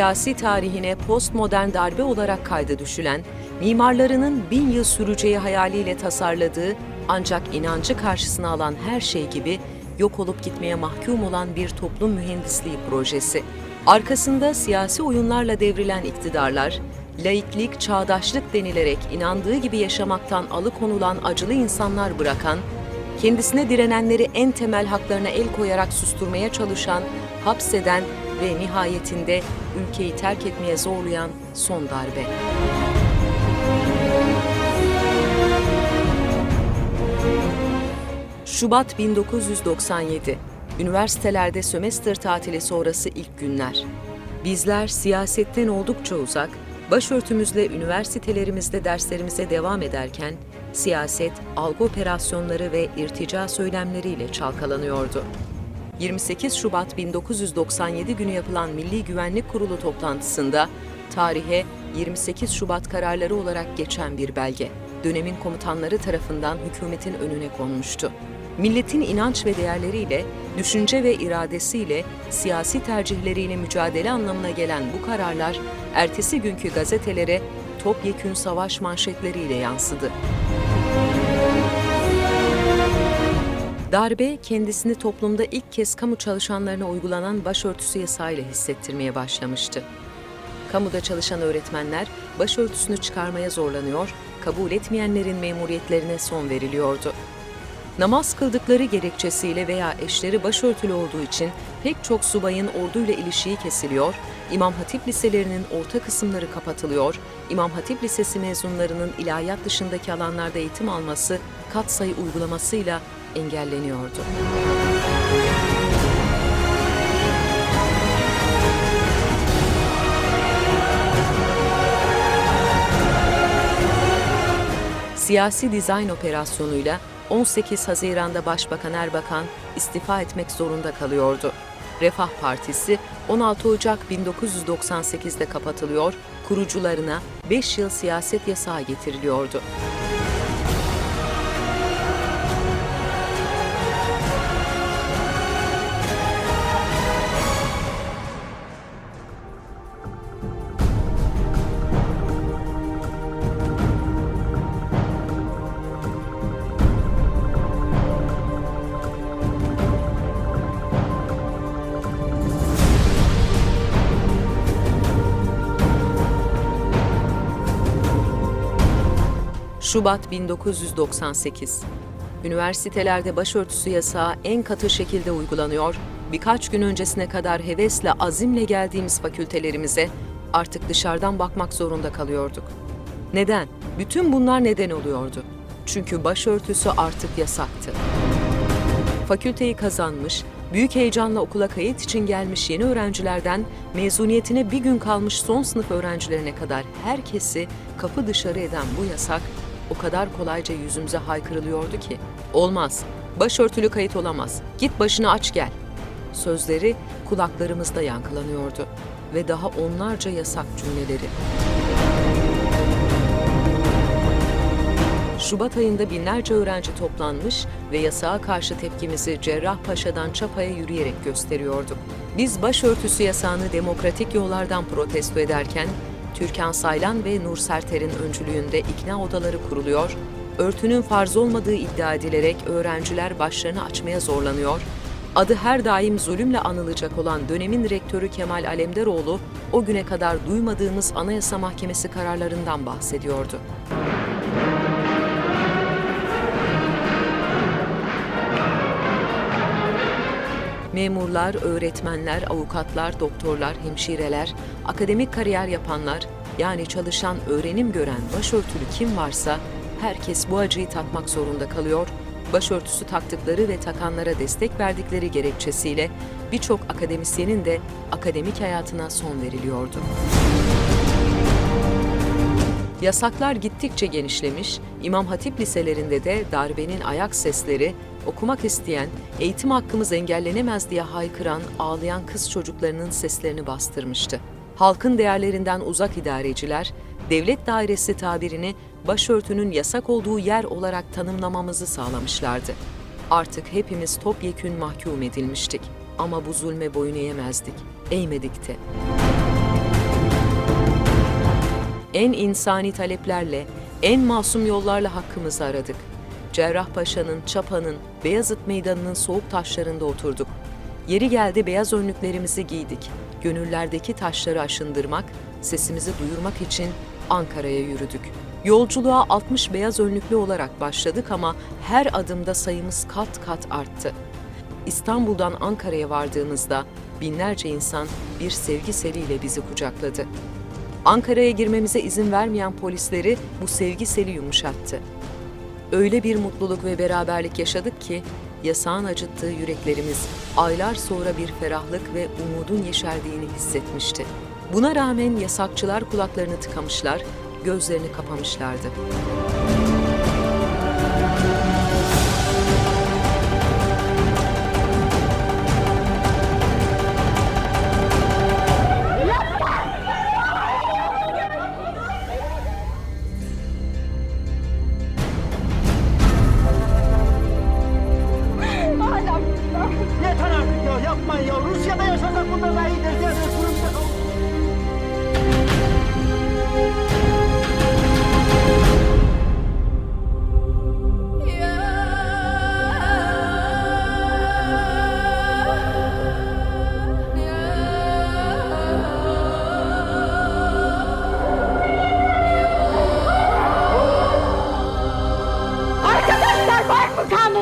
siyasi tarihine postmodern darbe olarak kayda düşülen, mimarlarının bin yıl süreceği hayaliyle tasarladığı ancak inancı karşısına alan her şey gibi yok olup gitmeye mahkum olan bir toplum mühendisliği projesi. Arkasında siyasi oyunlarla devrilen iktidarlar, laiklik, çağdaşlık denilerek inandığı gibi yaşamaktan alıkonulan acılı insanlar bırakan, kendisine direnenleri en temel haklarına el koyarak susturmaya çalışan, hapseden ve nihayetinde ülkeyi terk etmeye zorlayan son darbe. Şubat 1997. Üniversitelerde sömestr tatili sonrası ilk günler. Bizler siyasetten oldukça uzak, başörtümüzle üniversitelerimizde derslerimize devam ederken, siyaset, algı operasyonları ve irtica söylemleriyle çalkalanıyordu. 28 Şubat 1997 günü yapılan Milli Güvenlik Kurulu toplantısında tarihe 28 Şubat kararları olarak geçen bir belge, dönemin komutanları tarafından hükümetin önüne konmuştu. Milletin inanç ve değerleriyle, düşünce ve iradesiyle, siyasi tercihleriyle mücadele anlamına gelen bu kararlar, ertesi günkü gazetelere topyekün savaş manşetleriyle yansıdı. Darbe kendisini toplumda ilk kez kamu çalışanlarına uygulanan başörtüsü yasağıyla hissettirmeye başlamıştı. Kamuda çalışan öğretmenler başörtüsünü çıkarmaya zorlanıyor, kabul etmeyenlerin memuriyetlerine son veriliyordu. Namaz kıldıkları gerekçesiyle veya eşleri başörtülü olduğu için pek çok subayın orduyla ilişiği kesiliyor, İmam Hatip liselerinin orta kısımları kapatılıyor, İmam Hatip Lisesi mezunlarının ilahiyat dışındaki alanlarda eğitim alması katsayı uygulamasıyla engelleniyordu. Siyasi dizayn operasyonuyla 18 Haziran'da Başbakan Erbakan istifa etmek zorunda kalıyordu. Refah Partisi 16 Ocak 1998'de kapatılıyor, kurucularına 5 yıl siyaset yasağı getiriliyordu. Şubat 1998. Üniversitelerde başörtüsü yasağı en katı şekilde uygulanıyor. Birkaç gün öncesine kadar hevesle, azimle geldiğimiz fakültelerimize artık dışarıdan bakmak zorunda kalıyorduk. Neden? Bütün bunlar neden oluyordu? Çünkü başörtüsü artık yasaktı. Fakülteyi kazanmış, büyük heyecanla okula kayıt için gelmiş yeni öğrencilerden mezuniyetine bir gün kalmış son sınıf öğrencilerine kadar herkesi kapı dışarı eden bu yasak o kadar kolayca yüzümüze haykırılıyordu ki olmaz, başörtülü kayıt olamaz, git başını aç gel. Sözleri kulaklarımızda yankılanıyordu ve daha onlarca yasak cümleleri. Şubat ayında binlerce öğrenci toplanmış ve yasağa karşı tepkimizi Cerrahpaşa'dan Çapa'ya yürüyerek gösteriyorduk. Biz başörtüsü yasağını demokratik yollardan protesto ederken, Türkan Saylan ve Nur Serter'in öncülüğünde ikna odaları kuruluyor, örtünün farz olmadığı iddia edilerek öğrenciler başlarını açmaya zorlanıyor, adı her daim zulümle anılacak olan dönemin rektörü Kemal Alemdaroğlu, o güne kadar duymadığımız Anayasa Mahkemesi kararlarından bahsediyordu. Memurlar, öğretmenler, avukatlar, doktorlar, hemşireler, akademik kariyer yapanlar, yani çalışan, öğrenim gören başörtülü kim varsa herkes bu acıyı tatmak zorunda kalıyor. Başörtüsü taktıkları ve takanlara destek verdikleri gerekçesiyle birçok akademisyenin de akademik hayatına son veriliyordu. Yasaklar gittikçe genişlemiş, İmam Hatip liselerinde de darbenin ayak sesleri, okumak isteyen, eğitim hakkımız engellenemez diye haykıran, ağlayan kız çocuklarının seslerini bastırmıştı. Halkın değerlerinden uzak idareciler, devlet dairesi tabirini başörtünün yasak olduğu yer olarak tanımlamamızı sağlamışlardı. Artık hepimiz topyekün mahkum edilmiştik. Ama bu zulme boyun eğemezdik, eğmedik de. En insani taleplerle, en masum yollarla hakkımızı aradık. Cerrahpaşa'nın, Çapa'nın, Beyazıt Meydanı'nın soğuk taşlarında oturduk. Yeri geldi beyaz önlüklerimizi giydik. Gönüllerdeki taşları aşındırmak, sesimizi duyurmak için Ankara'ya yürüdük. Yolculuğa 60 beyaz önlüklü olarak başladık ama her adımda sayımız kat kat arttı. İstanbul'dan Ankara'ya vardığımızda binlerce insan bir sevgi seliyle bizi kucakladı. Ankara'ya girmemize izin vermeyen polisleri bu sevgi seli yumuşattı. Öyle bir mutluluk ve beraberlik yaşadık ki yasağın acıttığı yüreklerimiz aylar sonra bir ferahlık ve umudun yeşerdiğini hissetmişti. Buna rağmen yasakçılar kulaklarını tıkamışlar, gözlerini kapamışlardı.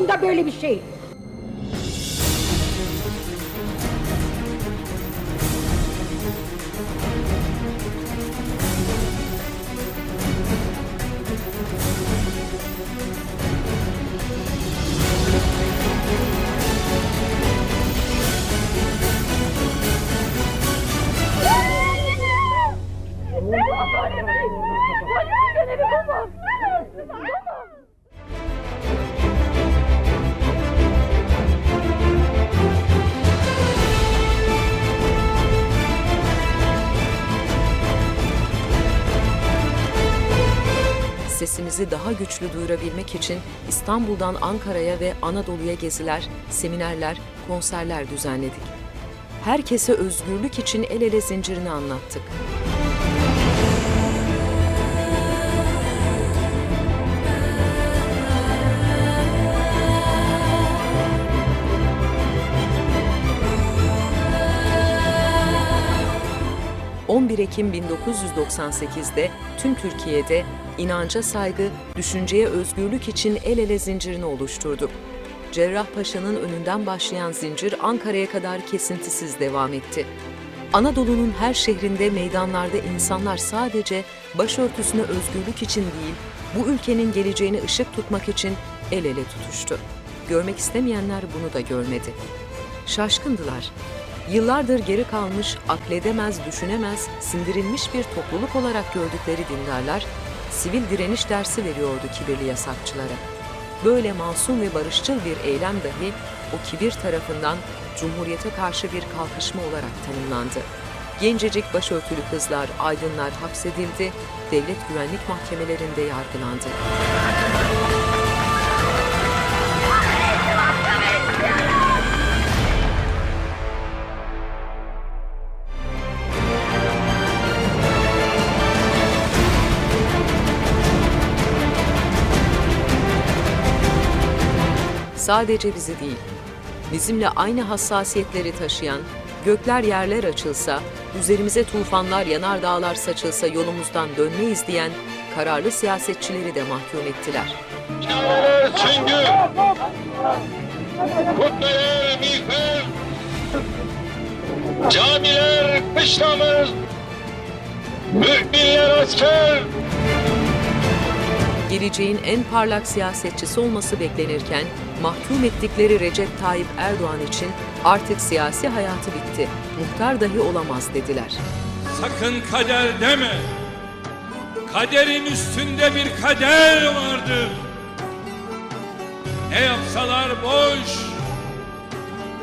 Kanunda böyle bir şey? Sesimizi daha güçlü duyurabilmek için İstanbul'dan Ankara'ya ve Anadolu'ya geziler, seminerler, konserler düzenledik. Herkese özgürlük için el ele zincirini anlattık. ...11 Ekim 1998'de tüm Türkiye'de inanca saygı, düşünceye özgürlük için el ele zincirini oluşturduk. Cerrahpaşa'nın önünden başlayan zincir Ankara'ya kadar kesintisiz devam etti. Anadolu'nun her şehrinde meydanlarda insanlar sadece başörtüsüne özgürlük için değil, bu ülkenin geleceğine ışık tutmak için el ele tutuştu. Görmek istemeyenler bunu da görmedi. Şaşkındılar. Yıllardır geri kalmış, akledemez, düşünemez, sindirilmiş bir topluluk olarak gördükleri dindarlar, sivil direniş dersi veriyordu kibirli yasakçılara. Böyle masum ve barışçıl bir eylem dahi o kibir tarafından Cumhuriyete karşı bir kalkışma olarak tanımlandı. Gencecik başörtülü kızlar, aydınlar hapsedildi, devlet güvenlik mahkemelerinde yargılandı. Sadece bizi değil, bizimle aynı hassasiyetleri taşıyan, gökler yerler açılsa, üzerimize tufanlar yanar dağlar saçılsa yolumuzdan dönmeyiz diyen kararlı siyasetçileri de mahkum ettiler. Binalar süngü, kubbeler miğfer, camiler kışlamız, müminler asker, Geleceğin en parlak siyasetçisi olması beklenirken mahkum ettikleri Recep Tayyip Erdoğan için artık siyasi hayatı bitti, muhtar dahi olamaz dediler. Sakın kader deme. Kaderin üstünde bir kader vardır. Ne yapsalar boş.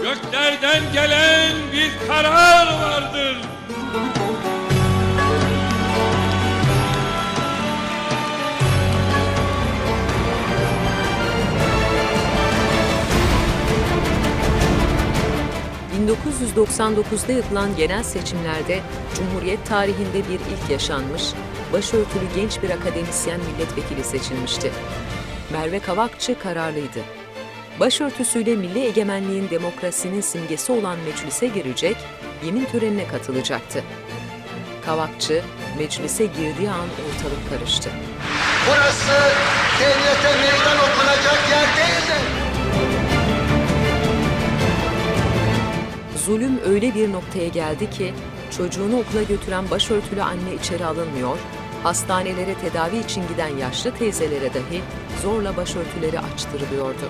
Göklerden gelen bir karar vardır. 1999'da yapılan genel seçimlerde Cumhuriyet tarihinde bir ilk yaşanmış, başörtülü genç bir akademisyen milletvekili seçilmişti. Merve Kavakçı kararlıydı. Başörtüsüyle milli egemenliğin demokrasinin simgesi olan meclise girecek, yemin törenine katılacaktı. Kavakçı, meclise girdiği an ortalık karıştı. Burası devlete meydan okunacak yer değildir. Zulüm öyle bir noktaya geldi ki çocuğunu okula götüren başörtülü anne içeri alınmıyor, hastanelere tedavi için giden yaşlı teyzelere dahi zorla başörtüleri açtırılıyordu.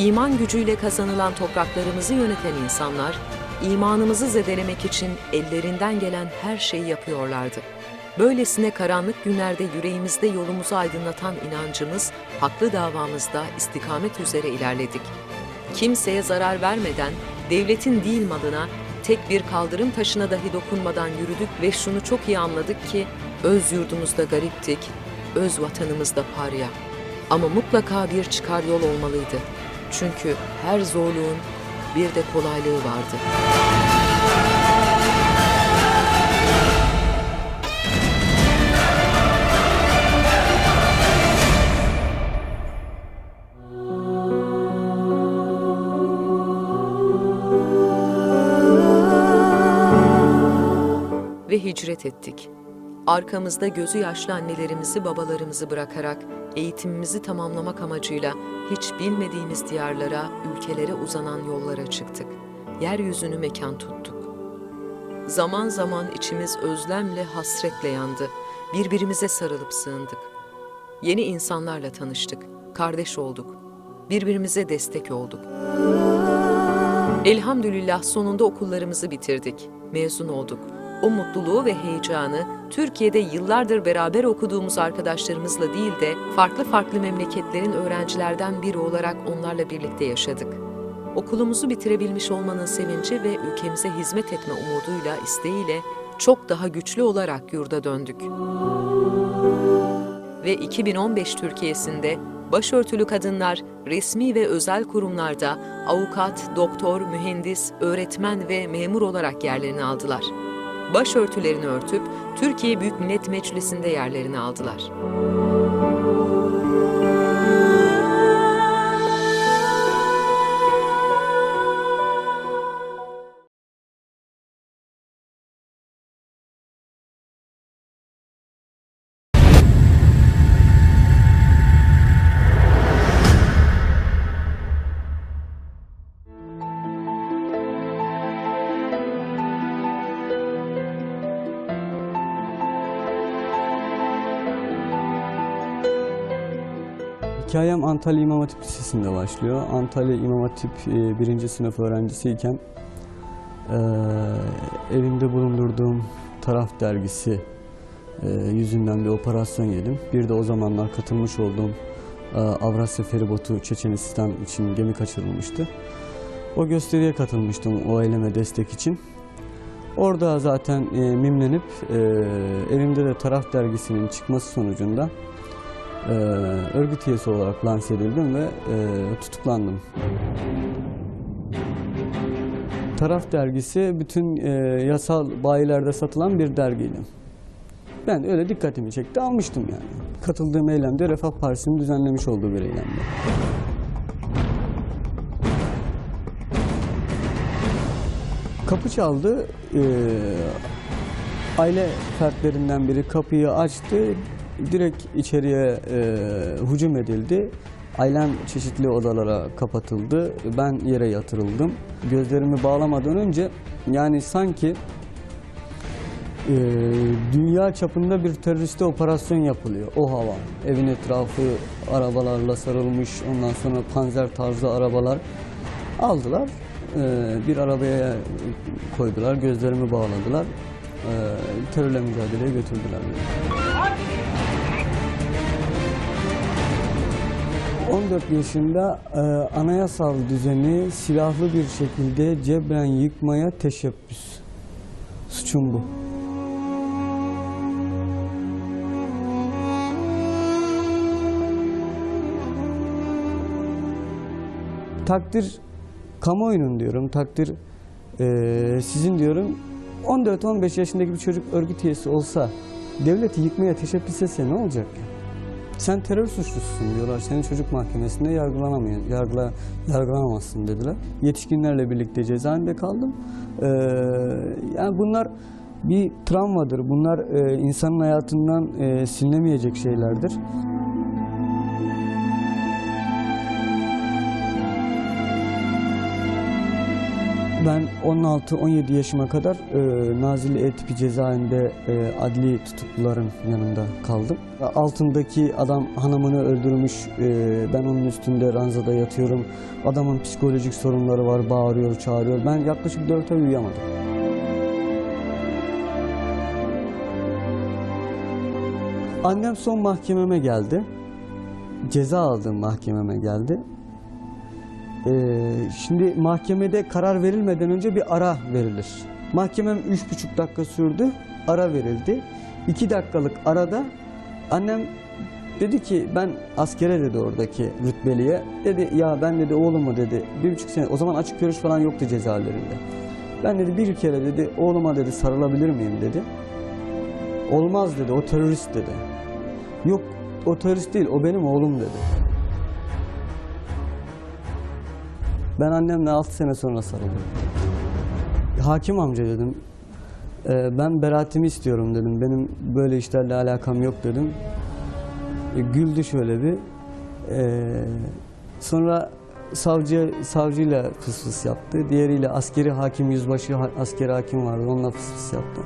İman gücüyle kazanılan topraklarımızı yöneten insanlar, imanımızı zedelemek için ellerinden gelen her şeyi yapıyorlardı. Böylesine karanlık günlerde yüreğimizde yolumuzu aydınlatan inancımız, haklı davamızda istikamet üzere ilerledik. Kimseye zarar vermeden, devletin değil malına, tek bir kaldırım taşına dahi dokunmadan yürüdük ve şunu çok iyi anladık ki, öz yurdumuzda gariptik, öz vatanımızda parya. Ama mutlaka bir çıkar yol olmalıydı. Çünkü her zorluğun bir de kolaylığı vardı. Ve hicret ettik. Arkamızda gözü yaşlı annelerimizi, babalarımızı bırakarak eğitimimizi tamamlamak amacıyla hiç bilmediğimiz diyarlara, ülkelere uzanan yollara çıktık. Yeryüzünü mekan tuttuk. Zaman zaman içimiz özlemle, hasretle yandı. Birbirimize sarılıp sığındık. Yeni insanlarla tanıştık, kardeş olduk. Birbirimize destek olduk. Elhamdülillah sonunda okullarımızı bitirdik, mezun olduk. O mutluluğu ve heyecanı Türkiye'de yıllardır beraber okuduğumuz arkadaşlarımızla değil de farklı farklı memleketlerin öğrencilerden biri olarak onlarla birlikte yaşadık. Okulumuzu bitirebilmiş olmanın sevinci ve ülkemize hizmet etme umuduyla, isteğiyle çok daha güçlü olarak yurda döndük. Ve 2015 Türkiye'sinde başörtülü kadınlar resmi ve özel kurumlarda avukat, doktor, mühendis, öğretmen ve memur olarak yerlerini aldılar. Başörtülerini örtüp Türkiye Büyük Millet Meclisi'nde yerlerini aldılar. Hikayem Antalya İmam Hatip Lisesi'nde başlıyor. Antalya İmam Hatip e, birinci sınıf öğrencisiyken elimde bulundurduğum Taraf dergisi e, yüzünden bir operasyon yedim. Bir de o zamanlar katılmış olduğum e, Avrasya Feribotu Çeçenistan için gemi kaçırılmıştı. O gösteriye katılmıştım o eyleme destek için. Orada zaten mimlenip elimde de Taraf dergisinin çıkması sonucunda e, örgüt üyesi olarak lanse edildim ve e, tutuklandım. Taraf dergisi bütün e, yasal bayilerde satılan bir dergiydi. Ben öyle dikkatimi çekti, almıştım yani. Katıldığım eylemde Refah Partisi'nin düzenlemiş olduğu bir eylemdi. Kapı çaldı. e, aile fertlerinden biri kapıyı açtı. Direkt içeriye e, hücum edildi. Ailem çeşitli odalara kapatıldı. Ben yere yatırıldım. Gözlerimi bağlamadan önce yani sanki e, dünya çapında bir teröriste operasyon yapılıyor. O hava. Evin etrafı arabalarla sarılmış. Ondan sonra panzer tarzı arabalar aldılar. E, bir arabaya koydular. Gözlerimi bağladılar. e, terörle mücadeleye götürdüler beni. 14 yaşında e, anayasal düzeni silahlı bir şekilde cebren yıkmaya teşebbüs. Suçum bu. Takdir kamuoyunun diyorum, takdir e, sizin diyorum. 14-15 yaşındaki bir çocuk örgüt üyesi olsa devleti yıkmaya teşebbüs etse ne olacak? Sen terör suçlususun diyorlar. Senin çocuk mahkemesinde yargılanamıyor, yargıla, yargılanamazsın dediler. Yetişkinlerle birlikte cezaevinde kaldım. Ee, yani bunlar bir travmadır. Bunlar e, insanın hayatından e, silinemeyecek şeylerdir. 16-17 yaşıma kadar e, Nazilli E tipi cezaevinde e, adli tutukluların yanında kaldım. Altındaki adam hanımını öldürmüş, e, ben onun üstünde ranzada yatıyorum. Adamın psikolojik sorunları var, bağırıyor, çağırıyor. Ben yaklaşık 4 ay uyuyamadım. Annem son mahkememe geldi. Ceza aldığım mahkememe geldi. Ee, şimdi mahkemede karar verilmeden önce bir ara verilir. Mahkemem üç buçuk dakika sürdü, ara verildi. İki dakikalık arada annem dedi ki ben askere dedi oradaki rütbeliye. Dedi ya ben dedi oğlumu dedi bir buçuk sene o zaman açık görüş falan yoktu cezaevlerinde. Ben dedi bir kere dedi oğluma dedi sarılabilir miyim dedi. Olmaz dedi o terörist dedi. Yok o terörist değil o benim oğlum dedi. Ben annemle 6 sene sonra sarıldım. Hakim amca dedim. "e, ben beraatimi istiyorum dedim. Benim böyle işlerle alakam yok dedim. E, güldü şöyle bir. E, sonra savcı savcıyla fıs fıs yaptı. Diğeriyle askeri hakim yüzbaşı askeri hakim vardı. Onunla fıs fıs yaptı.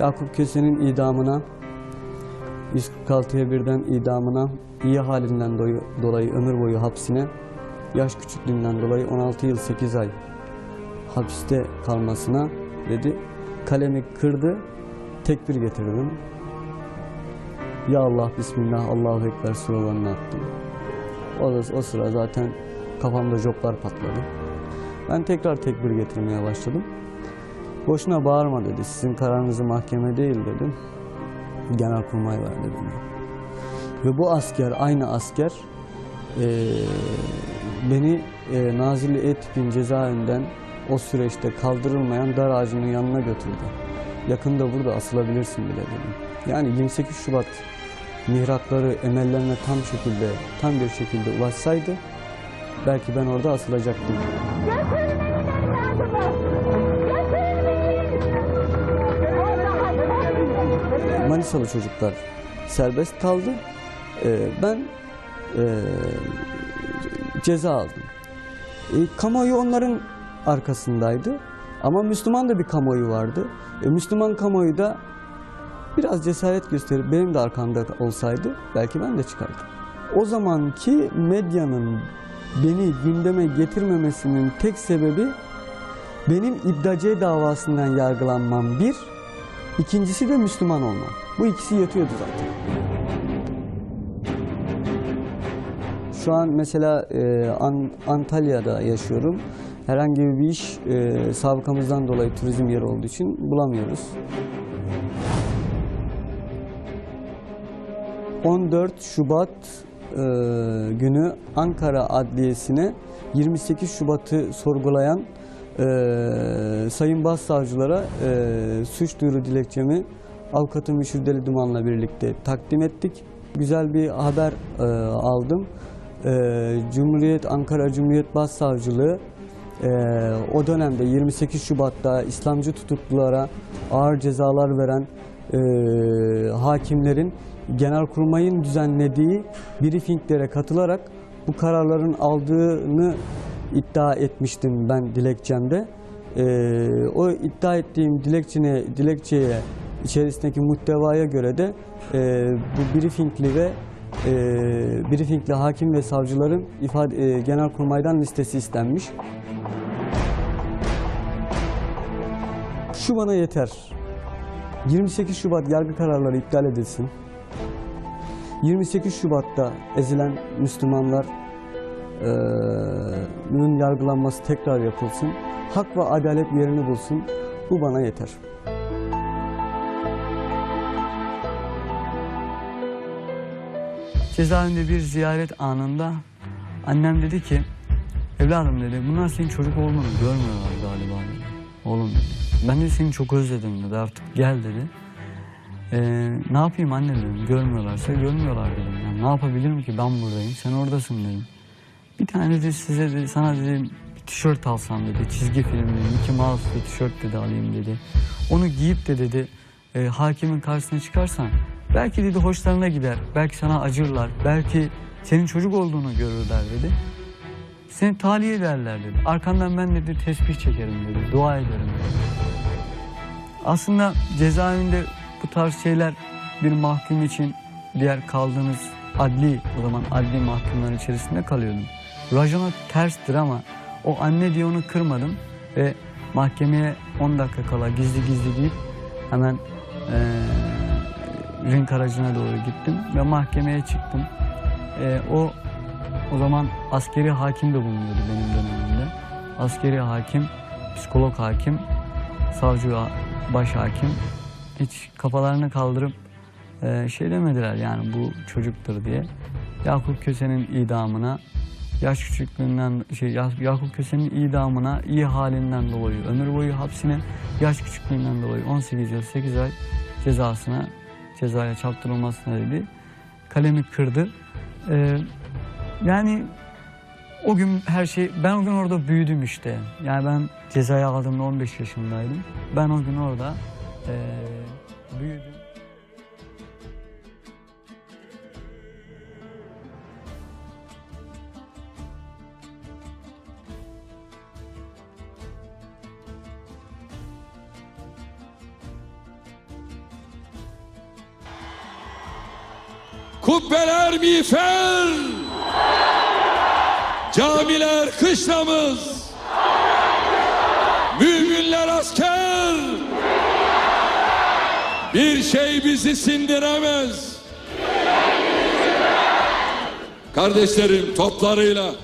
Yakup Köse'nin idamına 146'ya birden idamına iyi halinden dolayı ömür boyu hapsine yaş küçüklüğünden dolayı 16 yıl 8 ay hapiste kalmasına dedi. Kalemi kırdı, tekbir getirdim. Ya Allah, Bismillah, Allahu Ekber suralarını attım. O, da, o sıra zaten kafamda joplar patladı. Ben tekrar tekbir getirmeye başladım. Boşuna bağırma dedi. Sizin kararınızı mahkeme değil dedim. Genelkurmay verdi beni. Ve bu asker, aynı asker eee, beni eee Nazilli E tipin cezaevinden o süreçte kaldırılmayan dar ağacının yanına götürdü. Yakında burada asılabilirsin bile dedim. Yani 28 Şubat mihrakları emellerine tam şekilde, tam bir şekilde ulaşsaydı belki ben orada asılacaktım. Manisalı çocuklar serbest kaldı. Ee, ben ee, ceza aldım. E, kamuoyu onların arkasındaydı. Ama Müslüman da bir kamuoyu vardı. E, Müslüman kamuoyu da biraz cesaret gösterip benim de arkamda olsaydı belki ben de çıkardım. O zamanki medyanın beni gündeme getirmemesinin tek sebebi benim İbdaciye davasından yargılanmam bir, ikincisi de Müslüman olmam. Bu ikisi yetiyordu zaten. Şu an mesela e, An- Antalya'da yaşıyorum. Herhangi bir iş e, sabıkamızdan dolayı turizm yeri olduğu için bulamıyoruz. 14 Şubat e, günü Ankara Adliyesi'ne 28 Şubat'ı sorgulayan e, Sayın Başsavcılara e, suç duyuru dilekçemi avukatım Müşir Deli Duman'la birlikte takdim ettik. Güzel bir haber e, aldım. E, Cumhuriyet Ankara Cumhuriyet Başsavcılığı e, o dönemde 28 Şubat'ta İslamcı tutuklulara ağır cezalar veren e, hakimlerin Genelkurmay'ın düzenlediği briefinglere katılarak bu kararların aldığını iddia etmiştim ben dilekçemde. E, o iddia ettiğim dilekçene, dilekçeye içerisindeki muhtevaya göre de e, bu briefingli ve e, briefingli hakim ve savcıların ifade, e, Genelkurmay'dan listesi istenmiş. Şu bana yeter. 28 Şubat yargı kararları iptal edilsin. 28 Şubat'ta ezilen Müslümanlar bunun yargılanması tekrar yapılsın. Hak ve adalet yerini bulsun. Bu bana yeter. Cezaevinde bir ziyaret anında annem dedi ki evladım dedi bunlar senin çocuk olduğunu görmüyorlar galiba dedi. Oğlum dedi. Ben de seni çok özledim dedi artık gel dedi. Ee, ne yapayım anne dedim görmüyorlarsa görmüyorlar dedim. Yani ne yapabilirim ki ben buradayım sen oradasın dedim. Bir tane de size de sana dedi bir tişört alsam dedi çizgi filmli Mickey Mouse'lu tişört dedi alayım dedi. Onu giyip de dedi e, hakimin karşısına çıkarsan belki dedi hoşlarına gider. Belki sana acırlar. Belki senin çocuk olduğunu görürler dedi. Seni tahliye ederler dedi. Arkandan ben dedi tesbih çekerim dedi. Dua ederim dedi. Aslında cezaevinde bu tarz şeyler bir mahkum için diğer kaldığınız adli o zaman adli mahkumların içerisinde kalıyordum. Rajona terstir ama o anne diye onu kırmadım ve mahkemeye 10 dakika kala gizli gizli gidip hemen eee ring aracına doğru gittim ve mahkemeye çıktım. Eee, o o zaman askeri hakim de bulunuyordu benim dönemimde. Askeri hakim, psikolog hakim, savcı baş hakim hiç kafalarını kaldırıp eee, şey demediler yani bu çocuktur diye. Yakup Köse'nin idamına yaş küçüklüğünden şey Ya- Yakup Köse'nin idamına iyi halinden dolayı ömür boyu hapsine yaş küçüklüğünden dolayı 18 yıl 8 ay cezasına cezaya çarptırılmasına dedi. Kalemi kırdı. Ee, yani o gün her şey ben o gün orada büyüdüm işte. Yani ben cezayı aldığımda 15 yaşındaydım. Ben o gün orada eee, büyüdüm. Miğfer, camiler kışlamız, müminler asker. Bir şey bizi sindiremez. Kardeşlerim toplarıyla,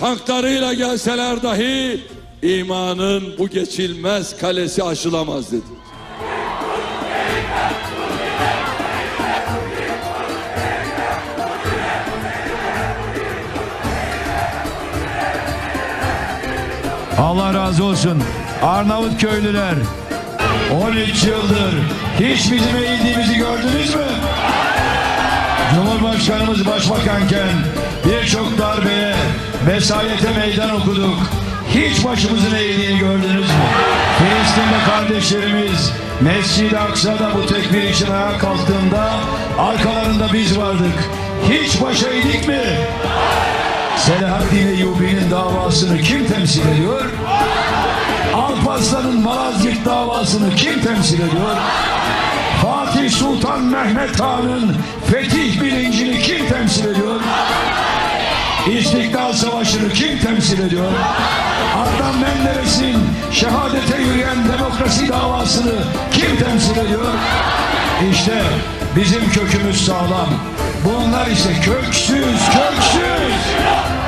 tanklarıyla gelseler dahi imanın bu geçilmez kalesi aşılamaz dedi. Allah razı olsun. Arnavut köylüler 13 yıldır hiç bizim eğildiğimizi gördünüz mü? Cumhurbaşkanımız başbakanken birçok darbeye, vesayete meydan okuduk. Hiç başımızın eğildiğini gördünüz mü? Filistin'de kardeşlerimiz Mescid-i Aksa'da bu tekbir için ayağa kalktığında arkalarında biz vardık. Hiç baş eğdik mi? Selahaddin Eyyubi'nin davasını kim temsil ediyor? Alparslan'ın Malazgirt davasını kim temsil ediyor? Fatih Sultan Mehmet Han'ın fetih bilincini kim temsil ediyor? İstiklal Savaşı'nı kim temsil ediyor? Adnan Menderes'in şehadete yürüyen demokrasi davasını kim temsil ediyor? İşte bizim kökümüz sağlam. Bunlar ise köksüz, köksüz.